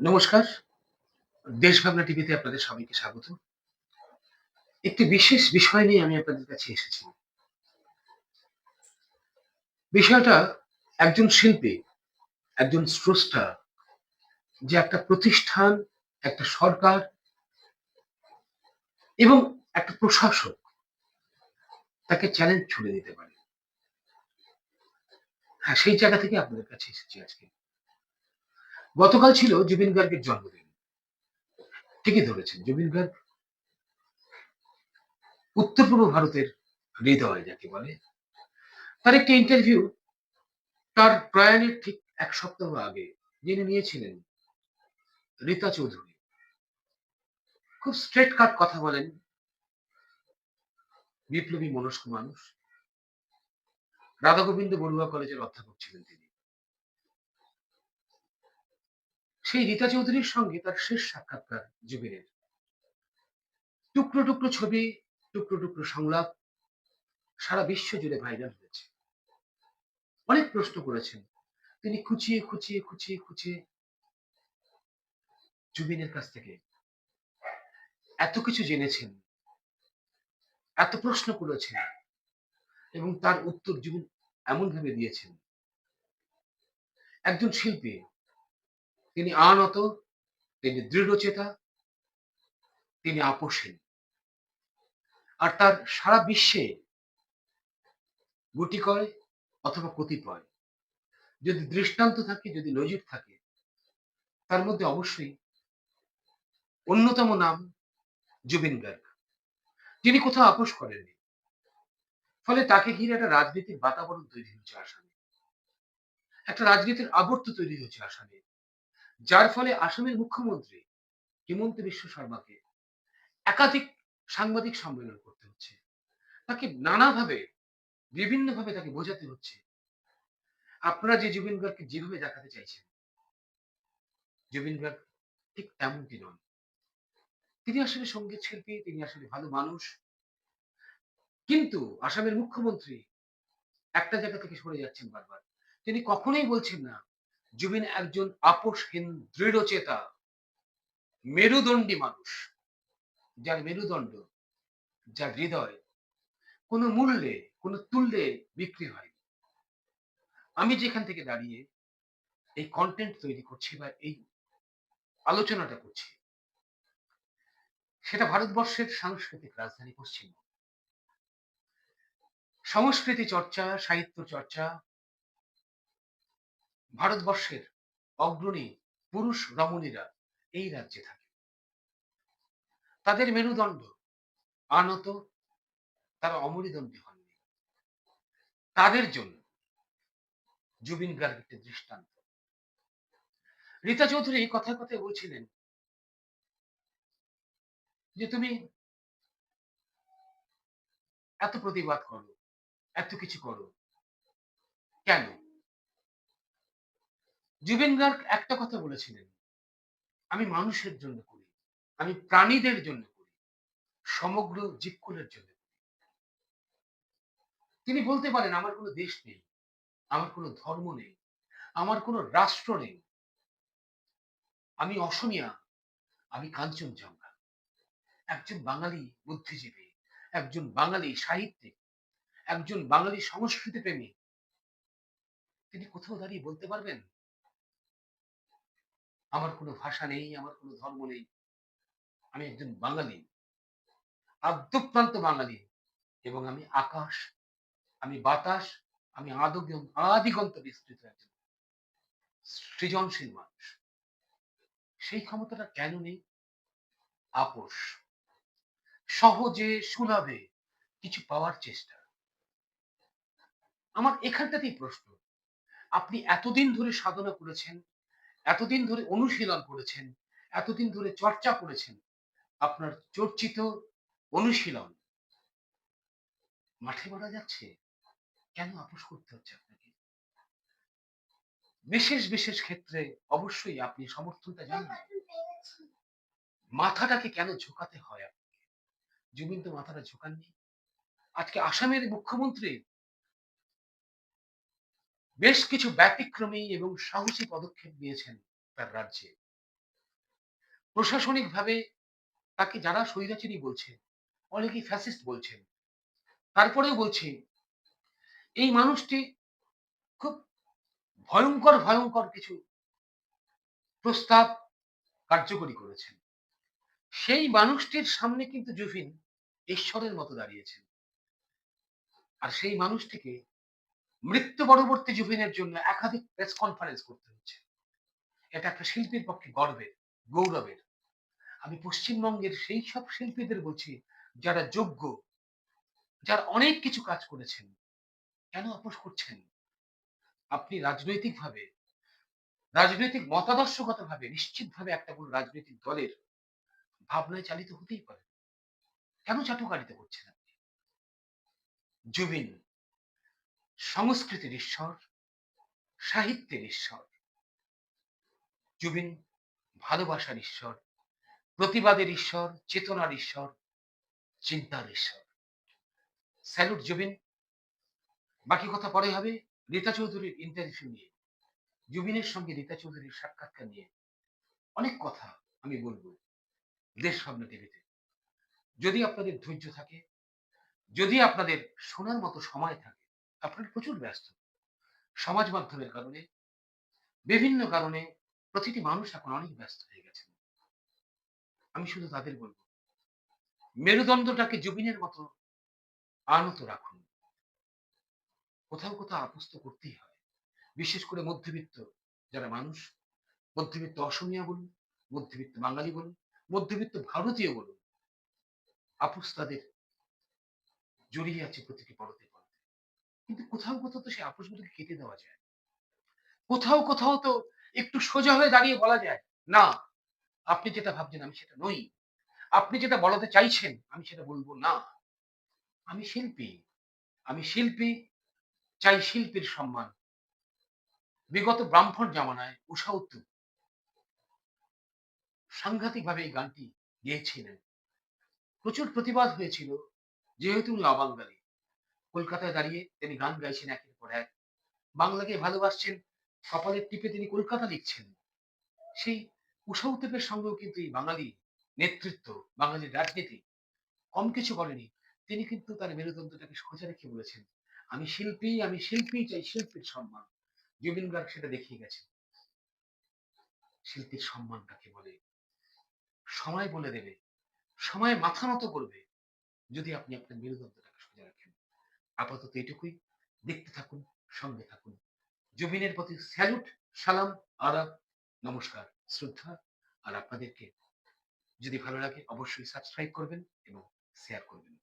নমস্কার। দেশ দেশভাবনা টিভিতে আপনাদের সবাইকে স্বাগত। একটি বিশেষ বিষয় নিয়ে আমি আপনাদের কাছে এসেছি। বিষয়টা একজন শিল্পী, একজন স্রষ্টা, যে একটা প্রতিষ্ঠান, একটা সরকার এবং একটা প্রশাসক তাকে চ্যালেঞ্জ ছুড়ে দিতে পারে। হ্যাঁ সেই জায়গা থেকে আপনাদের কাছে এসেছি আজকে। গতকাল ছিল জুবিন গার্গের জন্মদিন। ঠিকই ধরেছেন, জুবিন গার্গ উত্তর পূর্ব ভারতের হৃদয়, যাকে বলে। তার একটি ইন্টারভিউ তার প্রয়াণের ঠিক এক সপ্তাহ আগে যিনি নিয়েছিলেন রীতা চৌধুরী। খুব স্ট্রেট কাট কথা বলেন বিপ্লবী মনস্ক মানুষ। রাধা গোবিন্দ বড়ুয়া কলেজের অধ্যাপক ছিলেন তিনি। সেই রীতা চৌধুরীর সঙ্গে তার শেষ সাক্ষাৎকার জুবিনের। টুকরো টুকরো ছবি, টুকরো টুকরো সংলাপ, সারা বিশ্ব জুড়ে ভাইরাল হয়েছে। অনেক প্রশ্ন করেছেন। তিনি খুঁচিয়ে খুঁচিয়ে খুঁচিয়ে খুঁচিয়ে জুবিনের কাছ থেকে এত কিছু জেনেছেন, এত প্রশ্ন করেছেন এবং তার উত্তর জুবিন এমন ভাবে দিয়েছেন। একজন শিল্পী তিনি আনত, তিনি দৃঢ়চেতা, তিনি আপোষহীন। আর তার সারা বিশ্বে গুটিকয় অথবা কতিপয় যদি দৃষ্টান্ত থাকে, যদি নজির থাকে, তার মধ্যে অবশ্যই অন্যতম নাম জুবিন গার্গ। যিনি কোথাও আপোষ করেননি। ফলে তাকে ঘিরে একটা রাজনীতির বাতাবরণ তৈরি হচ্ছে আসামে। একটা রাজনীতির আবর্ত তৈরি হচ্ছে আসামে। যার ফলে আসামের মুখ্যমন্ত্রী হিমন্ত বিশ্ব শর্মাকে একাধিক সাংবাদিক সম্মেলন করতে হচ্ছে। তাকে নানাভাবে, বিভিন্নভাবে তাকে বোঝাতে হচ্ছে। আপনারা যে জুবিন গার্গকে যেভাবে দেখাতে চাইছেন, জুবিন গার্গ ঠিক তেমনটি নন। তিনি আসলে সংগীত শিল্পী তিনি আসলে ভালো মানুষ। কিন্তু আসামের মুখ্যমন্ত্রী একটা জায়গা থেকে সরে যাচ্ছেন বারবার। তিনি কখনোই বলছেন না জুবিন একজন আপোষহীন, দৃঢ়চেতা, মেরুদণ্ডী মানুষ। যার মেরুদণ্ড, যার হৃদয় কোনো মূল্যে, কোনো তুল্যে বিক্রি হয় আমি যেখান থেকে দাঁড়িয়ে এই কন্টেন্ট তৈরি করছি বা এই আলোচনাটা করছি, সেটা ভারতবর্ষের সাংস্কৃতিক রাজধানী পশ্চিমবঙ্গ। সংস্কৃতি চর্চা, সাহিত্য চর্চা ভারতবর্ষের অগ্রণী পুরুষ রমণীরা এই রাজ্যে থাকে। তাদের মেরুদণ্ড আনত, তারা অমরিদণ্ডী হননি। তাদের জন্য জুবিন গার্গ একটি দৃষ্টান্ত। রীতা চৌধুরী কথায় কথায় বলছিলেন যে, তুমি এত প্রতিবাদ করো, এত কিছু করো, কেন জুবিন গার্গ একটা কথা বলেছিলেন, আমি মানুষের জন্য করি, আমি প্রাণীদের জন্য করি, সমগ্র জীবকুলের জন্য তিনি বলতে পারেন, আমার কোনো দেশ নেই, আমার কোনো ধর্ম নেই, আমার কোনো রাষ্ট্র নেই। আমি অসমিয়া, আমি কাঞ্চনজঙ্ঘা। একজন বাঙালি বুদ্ধিজীবী, একজন বাঙালি সাহিত্যিক, একজন বাঙালি সংস্কৃতি প্রেমী তিনি কোথাও দাঁড়িয়ে বলতে পারবেন আমার কোনো ভাষা নেই, আমার কোনো ধর্ম নেই। আমি একজন বাঙালি আদ্যপ্রান্ত বাঙালি এবং আমি আকাশ, আমি বাতাস, আমি আদগ- আদিগন্ত বিস্তৃত একজন সৃজনশীল মানুষ। সেই ক্ষমতাটা কেন নেই? আপোষ, সহজে, সুলভে কিছু পাওয়ার চেষ্টা। আমার এখানটাতেই প্রশ্ন, আপনি এতদিন ধরে সাধনা করেছেন এতদিন ধরে অনুশীলন করেছেন, এতদিন ধরে চর্চা করেছেন, আপনার চর্চিত অনুশীলন মাঠে মারা যাচ্ছে কেন আপোষ করতে হচ্ছে আপনাকে? বিশেষ বিশেষ ক্ষেত্রে অবশ্যই আপনি সমর্থনটা জানেন মাথাটাকে কেন ঝোকাতে হয় আপনাকে? জুবিন তো মাথাটা ঝোকাননি। আজকে আসামের মুখ্যমন্ত্রী বেশ কিছু ব্যতিক্রমী এবং সাহসী পদক্ষেপ নিয়েছেন তার রাজ্যে। প্রশাসনিকভাবে তাকে যারা স্বৈরাচারী বলছে অনেকেই ফ্যাসিস্ট বলছেন, তারপরেও বলছি, এই মানুষটি খুব ভয়ঙ্কর ভয়ঙ্কর কিছু প্রস্তাব কার্যকরী করেছেন। সেই মানুষটির সামনে কিন্তু জুফিন ঈশ্বরের মতো দাঁড়িয়েছেন। আর সেই মানুষটিকে মৃত্যু পরবর্তী জুফিনের জন্য একাধিক প্রেস কনফারেন্স করতে হচ্ছে। এটা একটা শিল্পীর পক্ষে গর্বের, গৌরবের। আমি পশ্চিমবঙ্গের সেই সব শিল্পীদের বলছি, যারা যোগ্য, যারা অনেক কিছু কাজ করেছেন, কেন আপোষ করছেন? আপনি রাজনৈতিকভাবে, রাজনৈতিক মতাদর্শগত ভাবে নিশ্চিতভাবে একটা কোনো রাজনৈতিক দলের ভাবনায় চালিত হতেই পারে কেন চাটুকারিতা করছেন আপনি? জুবিন সংস্কৃতির ঈশ্বর, সাহিত্যের ঈশ্বর, জুবিন ভালোবাসার ঈশ্বর, প্রতিবাদের ঈশ্বর, চেতনার ঈশ্বর, চিন্তার ঈশ্বর। স্যালুট জুবিন। বাকি কথা পরে হবে। রীতা চৌধুরীর ইন্টারভিউ নিয়ে, জুবিনের সঙ্গে রীতা চৌধুরীর সাক্ষাৎকার নিয়ে অনেক কথা আমি বলব দেশ ভাবনা টিভিতে। যদি আপনাদের ধৈর্য থাকে, যদি আপনাদের শোনার মতো সময় থাকে আপনারা প্রচুর ব্যস্ত। সমাজ মাধ্যমের কারণে, বিভিন্ন কারণে প্রতিটি মানুষ এখন অনেক ব্যস্ত হয়ে গেছে। আমি শুধু তাদের বলব, মেরুদণ্ডটাকে জুবিনের মতো আনত রাখুন। কোথাও কোথাও আপস্ত করতেই হয়। বিশেষ করে মধ্যবিত্ত যারা মানুষ, মধ্যবিত্ত অসমিয়া বলুন, মধ্যবিত্ত বাঙালি বলুন, মধ্যবিত্ত ভারতীয় বলুন আপোষ তাদের জড়িয়ে আছে প্রতিটি পরতে পরতে। কিন্তু কোথাও কোথাও তো সেই আপোষগুলোকে কেটে দেওয়া যায়। কোথাও কোথাও তো একটু সোজা হয়ে দাঁড়িয়ে বলা যায়, না, আপনি যেটা ভাবছেন আমি সেটা নই। আপনি যেটা বলাতে চাইছেন আমি সেটা বলব না। আমি শিল্পী। আমি শিল্পী, চাই শিল্পীর সম্মান। বিগত ব্রাহ্মণ জামানায় উষা উত্তর সাংঘাতিকভাবে এই গানটি গেয়েছিলেন। প্রচুর প্রতিবাদ হয়েছিল, যেহেতু উনি অবাঙ্গালী কলকাতায় দাঁড়িয়ে তিনি গান গাইছেন একের পর এক। বাংলাকে ভালোবাসছেন, কপালের টিপে তিনি কলকাতা লিখছেন। সেই উষা উত্তপের সঙ্গেও কিন্তু এই বাঙালি নেতৃত্ব, বাঙালির রাজনীতি কম কিছু করেনি। তিনি কিন্তু তার মেরুদণ্ডটাকে সোজা রেখে বলেছেন, আমি শিল্পী আমি শিল্পী চাই শিল্পীর সম্মান। জুবিন গার্গ সেটা দেখিয়ে গেছে শিল্পীর সম্মান কাকে বলে? সময় বলে দেবে, সময় মাথা নত করবে, যদি আপনি আপনার রাখেন আপাতত এটুকুই। দেখতে থাকুন, সঙ্গে থাকুন। জুবিনের প্রতি স্যালুট, সালাম, আদাব, নমস্কার, শ্রদ্ধা। আর আপনাদেরকে যদি ভালো লাগে, অবশ্যই সাবস্ক্রাইব করবেন এবং শেয়ার করবেন।